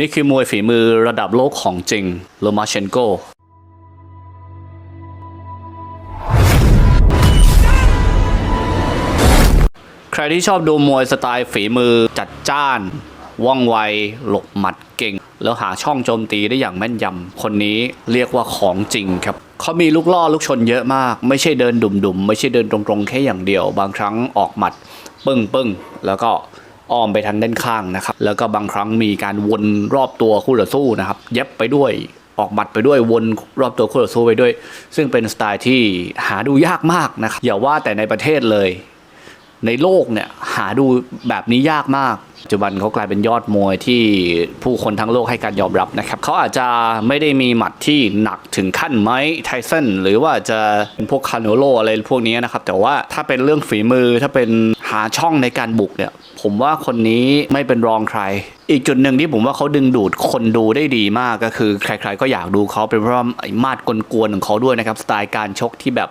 นี่คือมวยฝีมือระดับโลกของจริงโลมาเชนโกใครที่ชอบดูมวยสไตล์ฝีมือจัดจ้าน ว่องไว หลบหมัดเก่ง แล้วหาช่องโจมตีได้อย่างแม่นยำ คนนี้เรียกว่าของจริงครับเขามีลูกล่อลูกชนเยอะมาก ไม่ใช่เดินดุ่มๆ ไม่ใช่เดินตรงๆ แค่อย่างเดียว บางครั้งออกหมัด ปึ้งปึ้งแล้วก็ อ้อมไปทางด้านข้างนะครับ แล้วก็บางครั้งมีการวนรอบตัวคู่ต่อสู้นะครับเย็บไปด้วยออกหมัดไปด้วยวนรอบตัวคู่ต่อสู้ไปด้วย ซึ่งเป็นสไตล์ที่หาดูยากมากนะครับอย่าว่าแต่ในประเทศเลย ในโลกเนี่ยหาดูแบบนี้ยากมากปัจจุบันเขากลายเป็นยอดมวยที่ผู้คนทั้งโลกให้การยอมรับนะครับเขาอาจจะไม่ได้มีหมัดที่หนักถึงขั้นไม้ไทสันหรือว่าจะเป็นพวกคาโนโลอะไรพวกนี้นะครับ แต่ว่าถ้าเป็นเรื่องฝีมือถ้าเป็นหาช่องในการบุกเนี่ย ผมว่าคนนี้ไม่เป็นรองใคร อีกจุดหนึ่งที่ผมว่าเขาดึงดูดคนดูได้ดีมากก็คือ ใคร ๆ ก็อยากดูเขาเป็นเพราะไอ้มาดกลวนๆของเขาด้วยนะครับสไตล์การชกที่แบบ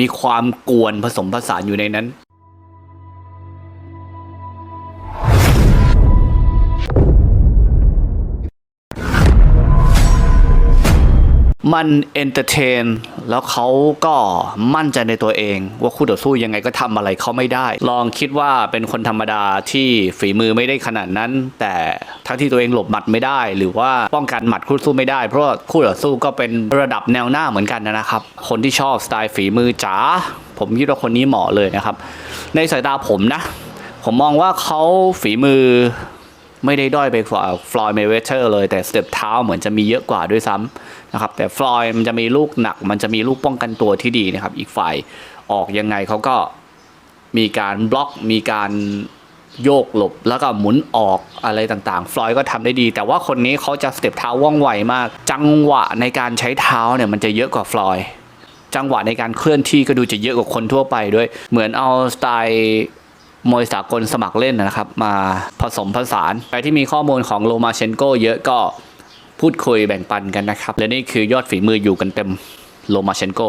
มีความกวนผสมผสานอยู่ในนั้น มันเอนเตอร์เทนแล้วเขาก็มั่นใจในตัวเอง ว่าคู่ต่อสู้ยังไงก็ทำอะไรเขาไม่ได้ ลองคิดว่าเป็นคนธรรมดาที่ฝีมือไม่ได้ขนาดนั้น แต่ทั้งที่ตัวเองหลบหมัดไม่ได้ หรือว่าป้องกันหมัดคู่สู้ไม่ได้ เพราะคู่ต่อสู้ก็เป็นระดับแนวหน้าเหมือนกันนะครับ คนที่ชอบสไตล์ฝีมือจ๋าผมคิดว่าคนนี้เหมาะเลยนะครับ ในสายตาผมนะ ผมมองว่าเขาฝีมือ ไม่ได้ด้อยไปกว่าฟลอยด์เมเวเทอร์เลยแต่สเต็ปเท้าเหมือนจะมีเยอะกว่าด้วยซ้ำนะครับแต่ฟลอยด์มันจะมีลูกหนัก มันจะมีลูกป้องกันตัวที่ดีนะครับ อีกฝ่ายออกยังไงเขาก็มีการบล็อกมีการโยกหลบแล้วก็หมุนออกอะไรต่างๆ ฟลอยด์ก็ทำได้ดี แต่ว่าคนนี้เขาจะสเต็ปเท้าว่องไวมาก จังหวะในการใช้เท้าเนี่ยมันจะเยอะกว่าฟลอยด์จังหวะในการเคลื่อนที่ก็ดูจะเยอะกว่าคนทั่วไปด้วย เหมือนเอาสไตล์ มวยสากลสมัครเล่นนะครับ มาผสมผสานใครที่มีข้อมูลของโลมาเชนโกเยอะก็พูดคุยแบ่งปันกันนะครับ และนี่คือยอดฝีมืออยู่กันเต็มโลมาเชนโก